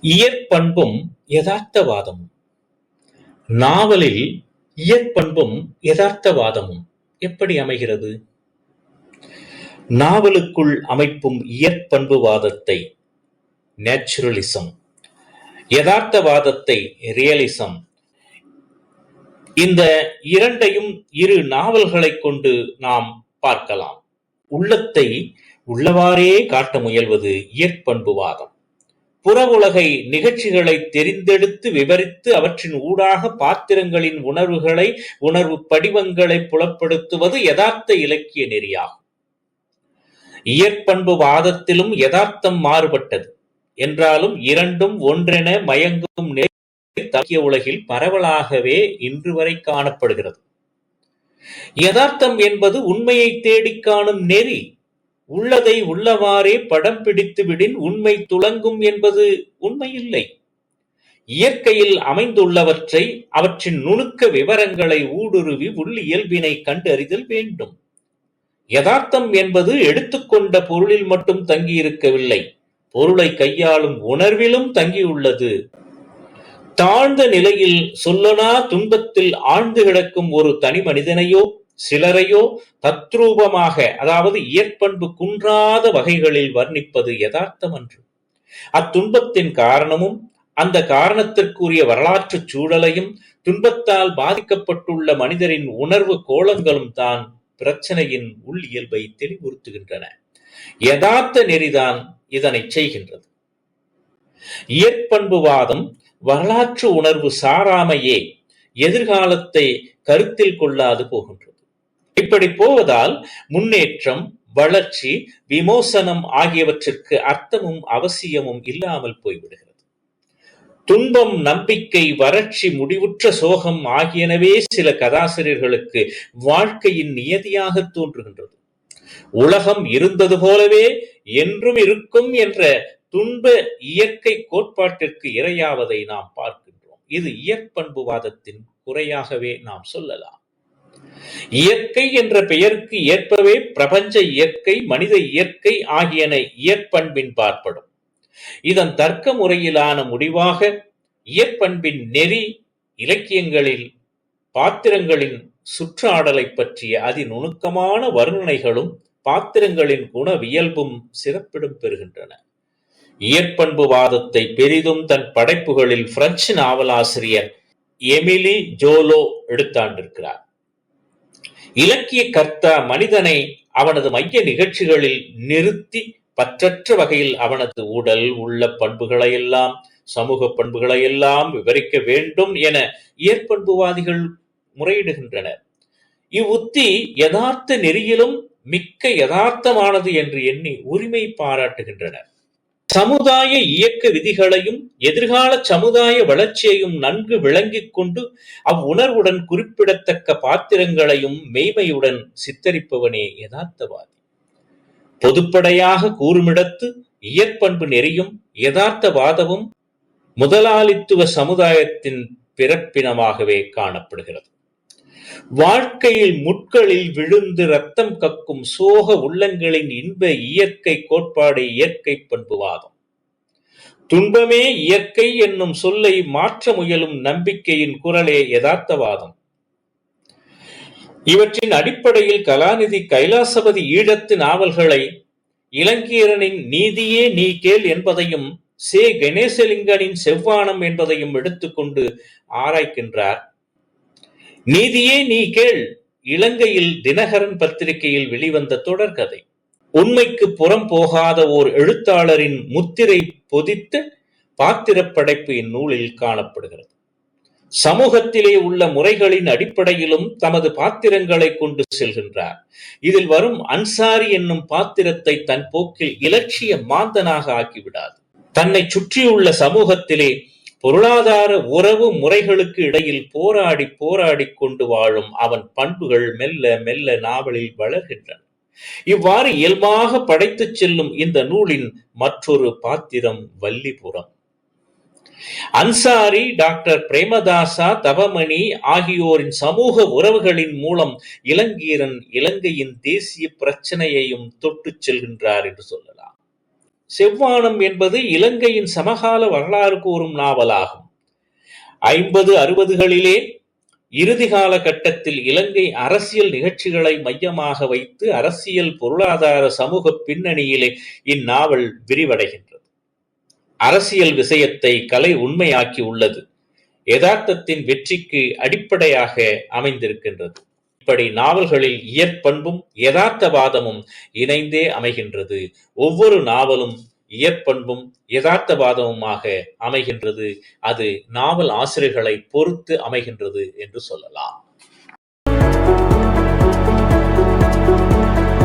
இயற்பண்பும் யதார்த்தவாதமும் நாவலில் இயற்பண்பும் யதார்த்தவாதமும் எப்படி அமைகிறது? நாவலுக்குள் அமைப்பும் இயற்பண்புவாதத்தை நேச்சுரலிசம், யதார்த்தவாதத்தை ரியலிசம் இந்த இரண்டையும் இரு நாவல்களைக் கொண்டு நாம் பார்க்கலாம். உள்ளத்தை உள்ளவாறே காட்ட முயல்வது இயற்பண்புவாதம். புறவுலகை நிகழ்ச்சிகளை தெரிந்தெடுத்து விவரித்து அவற்றின் ஊடாக பாத்திரங்களின் உணர்வுகளை, உணர்வு படிவங்களை புலப்படுத்துவது யதார்த்த இலக்கிய நெறியாகும். இயற்பண்பு வாதத்திலும் யதார்த்தம் மாறுபட்டது. என்றாலும் இரண்டும் ஒன்றென மயங்கும் நிலை இலக்கிய உலகில் பரவலாகவே இன்று வரை காணப்படுகிறது. யதார்த்தம் என்பது உண்மையை தேடிக் காணும் நெறி. உள்ளதை உள்ளவாறே படம் பிடித்துவிடின் உண்மை துலங்கும் என்பது உண்மையில்லை. இயற்கையில் அமைந்துள்ளவற்றை, அவற்றின் நுணுக்க விவரங்களை ஊடுருவி உள்ளியல்பினை கண்டறிதல் வேண்டும். யதார்த்தம் என்பது எடுத்துக்கொண்ட பொருளில் மட்டும் தங்கியிருக்கவில்லை பொருளை கையாளும் உணர்விலும் தங்கியுள்ளது. தாழ்ந்த நிலையில் சொல்லனா துன்பத்தில் ஆழ்ந்து கிடக்கும் ஒரு தனி மனிதனையோ சிலரையோ தத்ரூபமாக அதாவது இயற்பண்பு குன்றாத வகைகளில் வர்ணிப்பது யதார்த்தமன்று. அத்துன்பத்தின் காரணமும், அந்த காரணத்திற்குரிய வரலாற்று சூழலையும், துன்பத்தால் பாதிக்கப்பட்டுள்ள மனிதரின் உணர்வு கோலங்களும் தான் பிரச்சனையின் உள் இயல்பை தெளிவுறுத்துகின்றன. யதார்த்த நெறிதான் இதனை செய்கின்றது. இயற்பண்புவாதம் வரலாற்று உணர்வு சாராமையே எதிர்காலத்தை கருத்தில் கொள்ளாது போகின்றது. இப்படி போவதால் முன்னேற்றம், வளர்ச்சி, விமோசனம் ஆகியவற்றிற்கு அர்த்தமும் அவசியமும் இல்லாமல் போய்விடுகிறது. துன்பம், நம்பிக்கை, வறட்சி, முடிவுற்ற சோகம் ஆகியனவே சில கதாசிரியர்களுக்கு வாழ்க்கையின் நியதியாக தோன்றுகின்றது. உலகம் இருந்தது போலவே என்றும் இருக்கும் என்ற துன்ப இயற்கை கோட்பாட்டிற்கு இரையாவதை நாம் பார்க்கின்றோம். இது இயற்பண்புவாதத்தின் குறையாகவே நாம் சொல்லலாம். இயற்கை என்ற பெயருக்கு ஏற்பவே பிரபஞ்ச இயற்கை, மனித இயற்கை ஆகியன இயற்பண்பின் பார்ப்படும் இதன் தர்க்க முறையிலான முடிவாக இயற்பண்பின் நெறி இலக்கியங்களில் பாத்திரங்களின் சுற்றாடலை பற்றிய அதிநுணுக்கமான வர்ணனைகளும், பாத்திரங்களின் குணவியல்பும் சிறப்பிடம் பெறுகின்றன. இயற்பண்புவாதத்தை பெரிதும் தன் படைப்புகளில் பிரெஞ்சு நாவலாசிரியர் எமிலி ஜோலோ எடுத்தாண்டிருக்கிறார். இலக்கிய கர்த்தா மனிதனை அவனது மைய நிகழ்ச்சிகளில் நிறுத்தி பற்றற்ற வகையில் அவனது உடல், உள்ள பண்புகளையெல்லாம், சமூகப் பண்புகளையெல்லாம் விவரிக்க வேண்டும் என இயற்பண்புவாதிகள் முறையிடுகின்றனர். இவ்வுத்தி யதார்த்த நெறியிலும் மிக்க யதார்த்தமானது என்று எண்ணி உரிமை பாராட்டுகின்றனர். சமுதாய இயக்க விதிகளையும், எதிர்கால சமுதாய வளர்ச்சியையும் நன்கு விளங்கிக் கொண்டு அவ்வுணர்வுடன் குறிப்பிடத்தக்க பாத்திரங்களையும் மெய்மையுடன் சித்தரிப்பவனே யதார்த்தவாதி. பொதுப்படையாக கூறுமிடத்து இயற்பண்பு நெறியும் யதார்த்தவாதமும் முதலாளித்துவ சமுதாயத்தின் பிறப்பினமாகவே காணப்படுகிறது. வாழ்க்கையில் முட்களில் விழுந்து ரத்தம் கக்கும் சோக உள்ளங்களின் இன்ப இயற்கை கோட்பாடே இயற்கை பண்புவாதம். துன்பமே இயற்கை என்னும் சொல்லை மாற்ற முயலும் நம்பிக்கையின் குரலே யதார்த்தவாதம். இவற்றின் அடிப்படையில் கலாநிதி கைலாசபதி ஈழத்து நாவல்களை இளங்கீரனின் நீதியே நீ கேள் என்பதையும், சே கணேசலிங்கனின் செவ்வானம் என்பதையும் எடுத்துக்கொண்டு ஆராய்கின்றார். நீதியே நீ கேள் இலங்கையில் தினகரன் பத்திரிகையில் வெளிவந்த தொடர்கதை. உண்மைக்கு புறம் போகாத ஓர் எழுத்தாளரின் முத்திரை பொதித்த பாத்திரப்படைப்பு இந்நூலில் காணப்படுகிறது. சமூகத்திலே உள்ள முறைகளின் அடிப்படையிலும் தமது பாத்திரங்களை கொண்டு செல்கின்றார். இதில் வரும் அன்சாரி என்னும் பாத்திரத்தை தன் போக்கில் இலட்சிய மாந்தனாக ஆக்கிவிடாது. தன்னை சுற்றியுள்ள சமூகத்திலே பொருளாதார உறவு முறைகளுக்கு இடையில் போராடி போராடிக் கொண்டு வாழும் அவன் பண்புகள் மெல்ல மெல்ல நாவலில் வளர்கின்றன. இவ்வாறு இயல்பாக படைத்துச் செல்லும் இந்த நூலின் மற்றொரு பாத்திரம் வல்லிபுரம். அன்சாரி, டாக்டர் பிரேமதாசா, தவமணி ஆகியோரின் சமூக உறவுகளின் மூலம் இளங்கீரன் இலங்கையின் தேசிய பிரச்சனையையும் தொட்டுச் செல்கின்றார் என்று சொல்லலாம். செவ்வானம் என்பது இலங்கையின் சமகால வரலாறு கூறும் நாவலாகும். ஐம்பது அறுபதுகளிலே இறுதி காலகட்டத்தில் இலங்கை அரசியல் நிகழ்ச்சிகளை மையமாக வைத்து அரசியல், பொருளாதார, சமூகப் பின்னணியிலே இந்நாவல் விரிவடைகின்றது. அரசியல் விஷயத்தை கலை உண்மையாக்கி உள்ளது. யதார்த்தத்தின் வெற்றிக்கு அடிப்படையாக அமைந்திருக்கின்றது. இப்படி நாவல்களில் இயற்பண்பும், யதார்த்தவாதமும் இணைந்தே அமைகின்றது. ஒவ்வொரு நாவலும் இயற்பண்பும், யதார்த்தவாதமுமாக அமைகின்றது. அது நாவல் ஆசிரியர்களை பொறுத்து அமைகின்றது என்று சொல்லலாம்.